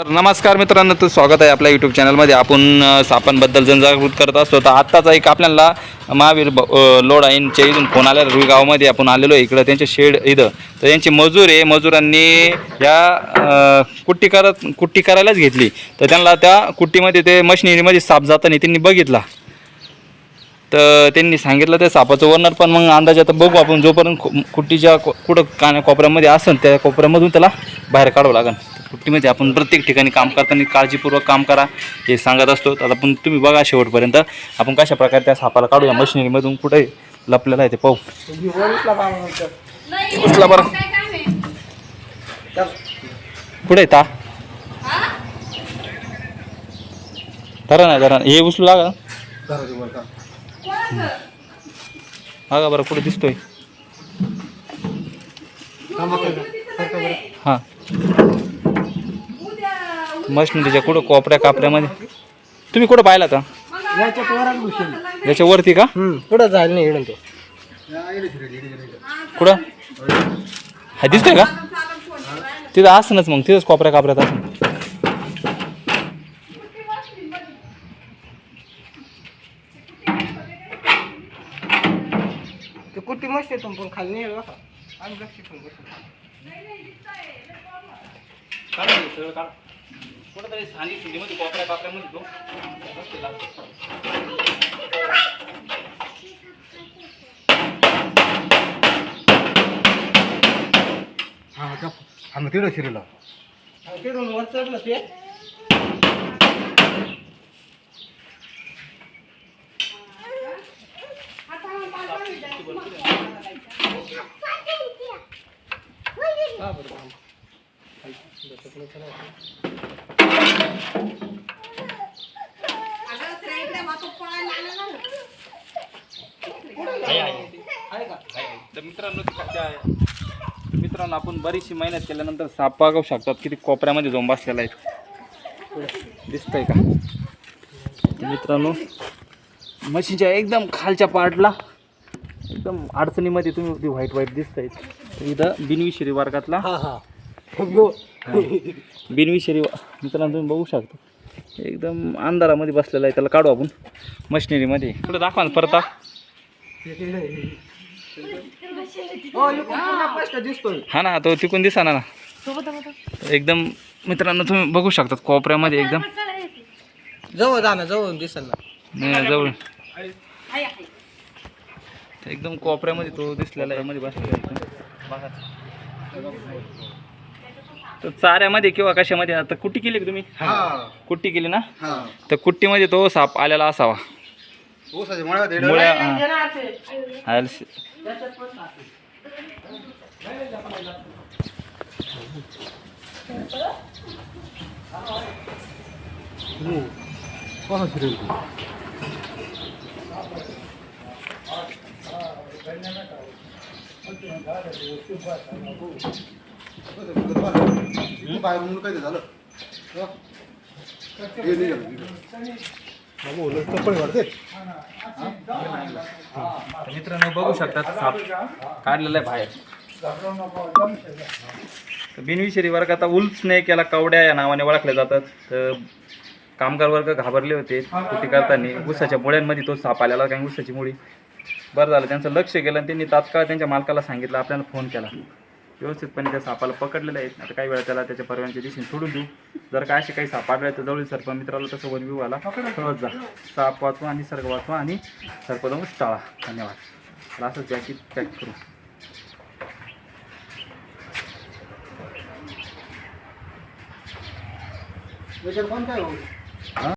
तर नमस्कार मित्रांनो तर स्वागत आहे आपल्या यूट्यूब चॅनलमध्ये आपण सापांबद्दल जनजागृत करत असतो. तर आत्ताचा एक आपल्याला महावीर ब- लोड यांच्या इथून फोन आल्या रुई गावामध्ये आपण आलेलो आहे. इकडं त्यांचे शेड इथं. तर यांचे मजूर आहे. मजुरांनी या कुट्टी करत कुट्टी करायलाच घेतली. तर त्यांना त्या कुट्टीमध्ये ते मशिनरीमध्ये साप जाताना त्यांनी बघितला. तर त्यांनी सांगितलं ते सापाचं वर्णन पण मग अंदाजे आता बघू आपण जोपर्यंत खु- कुट्टीच्या को- कुठं कान्या कोपऱ्यामध्ये असेल त्या कोपऱ्यामधून त्याला बाहेर काढावं लागेल कुट्टीमध्ये आपण प्रत्येक ठिकाणी काम करताना काळजीपूर्वक काम करा हे सांगत असतो. तर आपण तुम्ही बघा शेवटपर्यंत आपण कशा प्रकारे त्या सापाला काढूया मशिनरीमधून कुठे लपलेला आहे ते पाहू. उचला बरं. कुठे आहे ता? धरा नाही धरा नाही. हे उचलू लागा. बघा बरं कुठे दिसतोय. हां. मशिनरीच्या कुठं कोपऱ्या कापऱ्यामध्ये? तुम्ही कुठं पाहिला का याच्या वरती का? पुढं जायला नाही इकडून तो. कुठं? हा दिसतोय का? तिथं असनच मग तिथंच कोपऱ्या कापऱ्यात असं ते कुठे मस्त येतो पण खाली नाही बघा. आम्ही लक्ष ठेवून बसू. कुठंतरी स्थानिक सुट्टीमध्ये कोपऱ्या कापऱ्यामध्ये तो हा का हा मग तिकडं शिरला. तिकडून वर चढलं ते हा, बरं, थांब. आहे का तर मित्रांनो मित्रांनो आपण बरीचशी मेहनत केल्यानंतर साप बघू शकतात. किती कोपऱ्यामध्ये जाऊन बसलेला आहे. दिसतंय का? मित्रांनो म्हशीच्या एकदम खालच्या पार्टला एकदम अडचणीमध्ये तुम्ही व्हाईट व्हाईट दिसताय. तर इथं बिनविषारी वर्गातला. हा हा. बिनविषारी मित्रांनो तुम्ही बघू शकता. एकदम अंधारामध्ये बसलेला आहे त्याला काढू आपण. मशिनरीमध्ये. पुढे दाखवा ना परत. हो. हा ना तो तिकून दिसा ना. एकदम मित्रांनो तुम्ही बघू शकतात कोपऱ्यामध्ये एकदम. जवळ जा ना जवळ दिसल ना. जवळ एकदम कोपऱ्यामध्ये तो दिसलेला आहे. मध्ये बसलेला आहे एकदम. बघा. तर चाऱ्यामध्ये किंवा कशामध्ये आता कुट्टी केली का तुम्ही? हा. कुट्टी केली ना? हा. तर कुट्टीमध्ये तो साप आलेला असावा. मुळ्या हा. आयल- कसा शिरेल बाहेर म्हणून काय झालं हे मित्रांनो बघू शकतात साप काढलेला आहे बाहेर. तर बिनविषारी वर्ग आता उल स्नेक याला कवड्या या नावाने ओळखले जातात. तर कामगार वर्ग घाबरले होते कुठे करताना. ऊसाच्या मुळ्यांमध्ये तो साप आलेला कारण ऊसाची मुळी बरं झालं त्यांचं लक्ष गेलं आणि त्यांनी तात्काळ त्यांच्या मालकाला सांगितलं आपल्याला फोन केला. व्यवस्थितपणे त्या सापाला पकडलेलं आहे. आता काही वेळा त्याला त्याच्या परवानच्या दिशेने सोडून देऊ. जर काय असे काही साप आढळले तर जवळील सर्प मित्राला तसं वनविव आला कळत जा. साप वाचवा आणि सर्ग वाचवा आणि सर्पदंश टाळा. धन्यवाद. मला असं जॅकेट पॅक करू. कोण काय